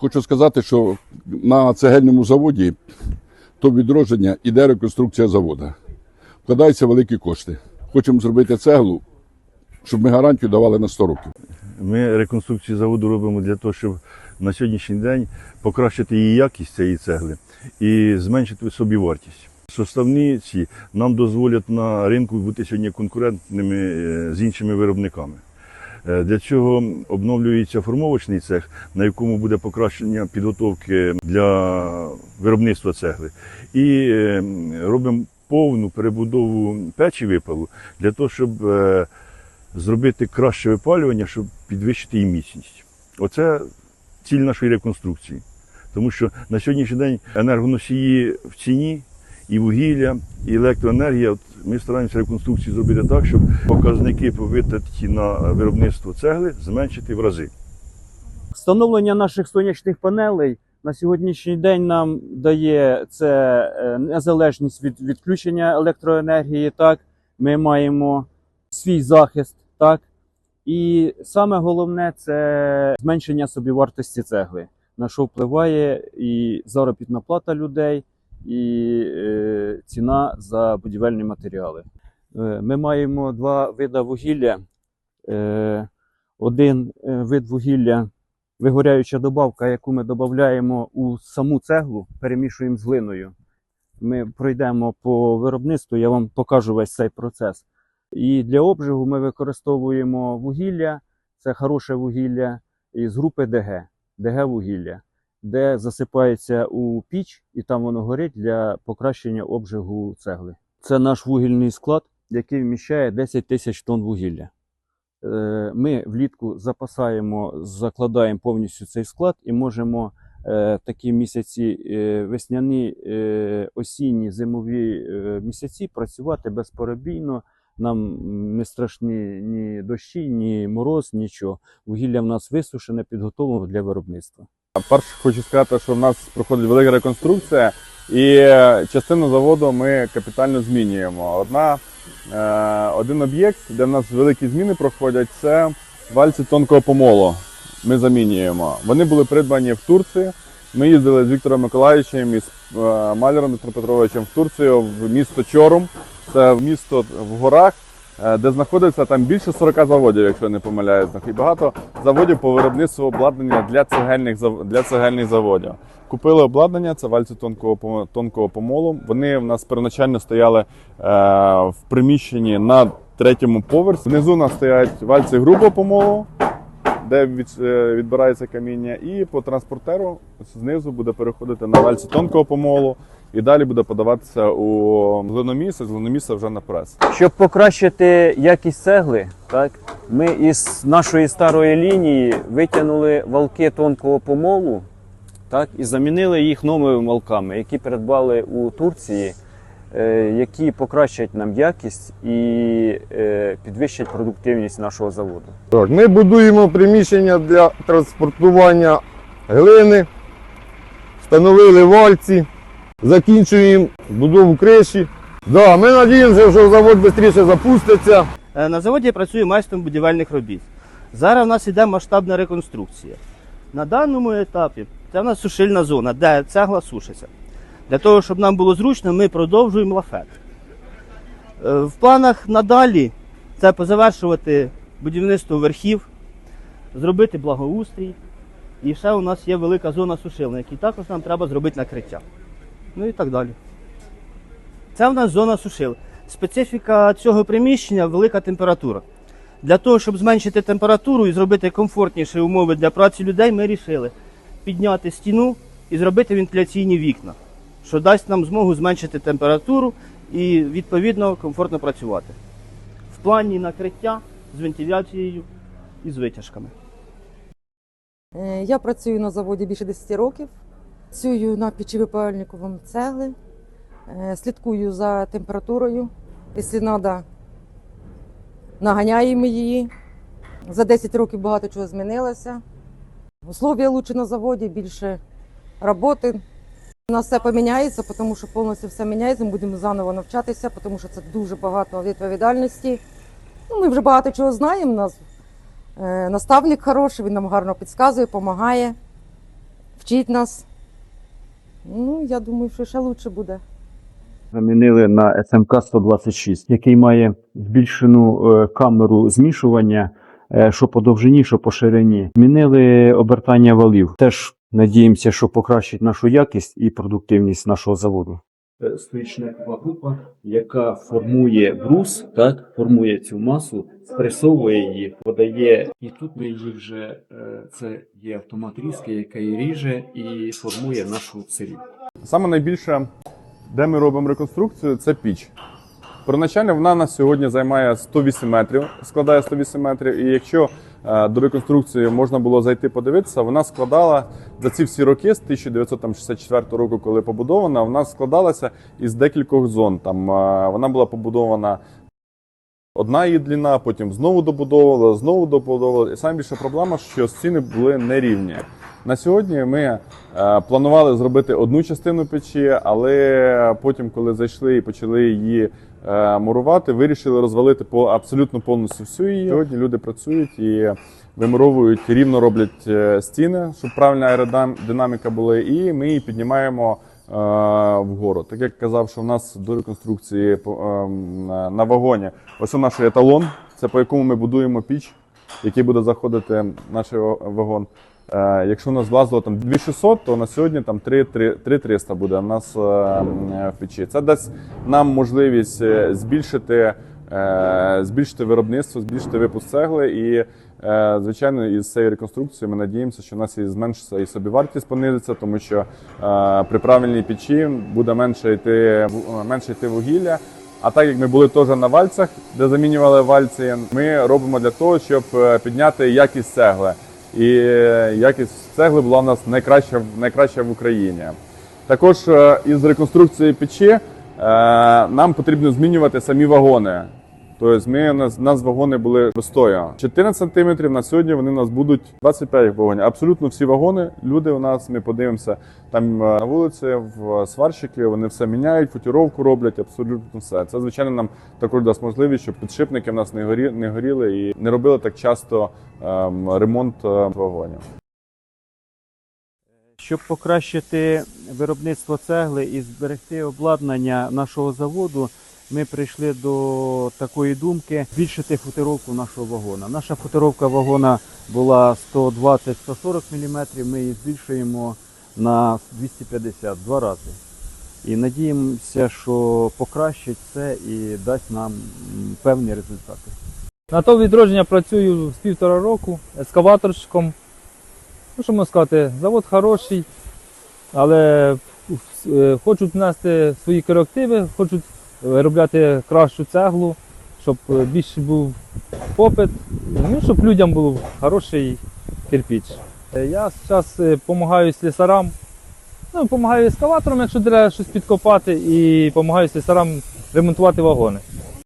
Хочу сказати, що на цегельному заводі то відродження іде реконструкція заводу. Вкладаються великі кошти. Хочемо зробити цеглу, щоб ми гарантію давали на 100 років. Ми реконструкцію заводу робимо для того, щоб на сьогоднішній день покращити її якість цієї цегли і зменшити собівартість. Составні ці нам дозволять на ринку бути сьогодні конкурентними е, з іншими виробниками. Е, Для цього обновлюється формовочний цех, на якому буде покращення підготовки для виробництва цегли. І е, робимо повну перебудову печі випалу для того, щоб е, зробити краще випалювання, щоб підвищити її міцність. Оце ціль нашої реконструкції. Тому що на сьогоднішній день енергоносії в ціні, і вугілля, і електроенергія. Ми стараємося реконструкцію зробити так, щоб показники по витратці на виробництво цегли зменшити в рази. Встановлення наших сонячних панелей на сьогоднішній день нам дає це е, незалежність від відключення електроенергії. Так, ми маємо свій захист, так. І саме головне це зменшення собівартості цегли, на що впливає і заробітна плата людей, і е, ціна за будівельні матеріали. Е, ми маємо два види вугілля. Е, один вид вугілля вигоряюча добавка, яку ми додаємо у саму цеглу, перемішуємо з глиною. Ми пройдемо по виробництву, я вам покажу весь цей процес. І для обжигу ми використовуємо вугілля, це хороше вугілля із групи ДГ, ДГ вугілля, де засипається у піч, і там воно горить для покращення обжигу цегли. Це наш вугільний склад, який вміщає 10 тисяч тонн вугілля. Е, ми влітку запасаємо, закладаємо повністю цей склад і можемо е, такі місяці е, весняні, осінні, зимові місяці працювати безперебійно. Нам не страшні ні дощі, ні мороз, нічого. Вугілля в нас висушене, підготовлено для виробництва. Перше хочу сказати, що в нас проходить велика реконструкція, і е, частину заводу ми капітально змінюємо. Одна, е, один об'єкт, де в нас великі зміни проходять, це вальці тонкого помолу. Ми замінюємо. Вони були придбані в Турції. Ми їздили з Віктором Миколаївичем і з е, Маляром Петровичем в Турцію в місто Чорум. Це місто в горах, де знаходиться там більше 40 заводів, якщо я не помиляюсь. І багато заводів по виробництву обладнання для цегельних для цегельних заводів. Купили обладнання, це вальці тонкого тонкого помолу. Вони в нас первоначально стояли е, в приміщенні на третьому поверсі. Внизу у нас стоять вальці грубого помолу, де е, відбирається каміння, і по транспортеру знизу буде переходити на вальці тонкого помолу. І далі буде подаватися у глиноміс, глиноміса вже на прес. Щоб покращити якість цегли, так, ми із нашої старої лінії витягнули валки тонкого помолу так, і замінили їх новими валками, які придбали у Турції, які покращать нам якість і е, підвищать продуктивність нашого заводу. Так, ми будуємо приміщення для транспортування глини, встановили вальці, закінчуємо будову криші. Да, ми надіємося, що завод швидше запуститься. Е, На заводі я працюю майстром будівельних робіт. Зараз в нас йде масштабна реконструкція. На даному етапі це в нас сушильна зона, де цегла сушиться. Для того, щоб нам було зручно, ми продовжуємо лафет. Е, В планах надалі це позавершувати будівництво верхів, зробити благоустрій. І ще у нас є велика зона сушилна, якій також нам треба зробити накриття. Ну і так далі. Це в нас зона сушил. Специфіка цього приміщення велика температура. Для того, щоб зменшити температуру і зробити комфортніші умови для праці людей, ми вирішили підняти стіну і зробити вентиляційні вікна, що дасть нам змогу зменшити температуру і відповідно комфортно працювати. В плані накриття з вентиляцією і з витяжками. Е, Я працюю на заводі більше 10 років. Працюю на печі випалювальниковому цегли, Е, слідкую за температурою. Якщо треба, наганяємо її. За 10 років багато чого змінилося. Условия лучше на заводі, більше роботи. У нас все поміняється, тому що повністю все міняється. Ми будемо заново навчатися, тому що це дуже багато відповідальності. Ну, ми вже багато чого знаємо. У нас е, наставник хороший, він нам гарно підказує, допомагає. вчить нас. Ну, я думаю, що ще краще буде. Замінили на СМК 126, який має збільшену е, камеру змішування, е, що по довжині, що по ширині. Змінили обертання валів. Теж надіємося, що покращить нашу якість і продуктивність нашого заводу. Стоїчникова група, яка формує брус, так формує цю масу, спресовує її, подає. І тут ми її вже е, це є автомат різки, який ріже і формує нашу сирі. Саме найбільше, де ми робимо реконструкцію, це піч. Первоначально вона на сьогодні займає 108 метрів, складає 108 метрів. І якщо е, до реконструкції можна було зайти подивитися, вона складала за ці всі роки, з 1964 року, коли побудована, вона складалася із декількох зон. Там е, вона була побудована. Одна її длина, потім знову добудовували, знову добудовували. І саме більша проблема, що стіни були нерівні. На сьогодні ми е, планували зробити одну частину печі, але потім, коли зайшли і почали її е, мурувати, вирішили розвалити по абсолютно повністю всю її. Сьогодні люди працюють і вимуровують, рівно роблять е, стіни, щоб правильна аеродинаміка була, і ми її піднімаємо е, вгору. Так як казав, що в нас до реконструкції на вагоні. Ось у наш еталон, це по якому ми будуємо піч, який буде заходити наш вагон. Е, якщо у нас влазило там 2600, то на сьогодні там 3 3 3300 буде у нас е, в печі. Це дасть нам можливість е, збільшити, е, збільшити виробництво, збільшити випуск цегли. І, е, звичайно, із цією реконструкцією ми надіємося, що у нас і зменшиться і собівартість понизиться, тому що е, при правильній печі буде менше йти, менше йти вугілля. А так як ми були теж на вальцях, де замінювали вальці, ми робимо для того, щоб е, підняти якість цегли. І е, якість цегли була в нас найкраща, найкраща в Україні. Також е, із реконструкції печі е, нам потрібно змінювати самі вагони. Тобто ми, нас, нас вагони були вистою. 14 см на сьогодні вони у нас будуть 25 вагонів. Абсолютно всі вагони, люди у нас, ми подивимося там е, на вулиці, в сварщики, вони все міняють, футіровку роблять, абсолютно все. Це, звичайно, нам також дасть можливість, щоб підшипники в нас не, горі, не горіли і не робили так часто ем, ремонт е, вагонів. Щоб покращити виробництво цегли і зберегти обладнання нашого заводу, ми прийшли до такої думки збільшити футировку нашого вагона. Наша футировка вагона була 120-140 мм, ми її збільшуємо на 250 два рази. І надіємося, що покращить це і дасть нам певні результати. На то відродження працюю з півтора року ескаваторщиком. Ну, що можна сказати, завод хороший, але е, хочуть внести свої корективи, хочуть виробляти кращу цеглу, щоб е, більше був попит, ну, щоб людям був хороший кирпіч. Е, Я зараз допомагаю слісарам, ну, допомагаю ескаваторам, якщо треба щось підкопати, і допомагаю слісарам ремонтувати вагони.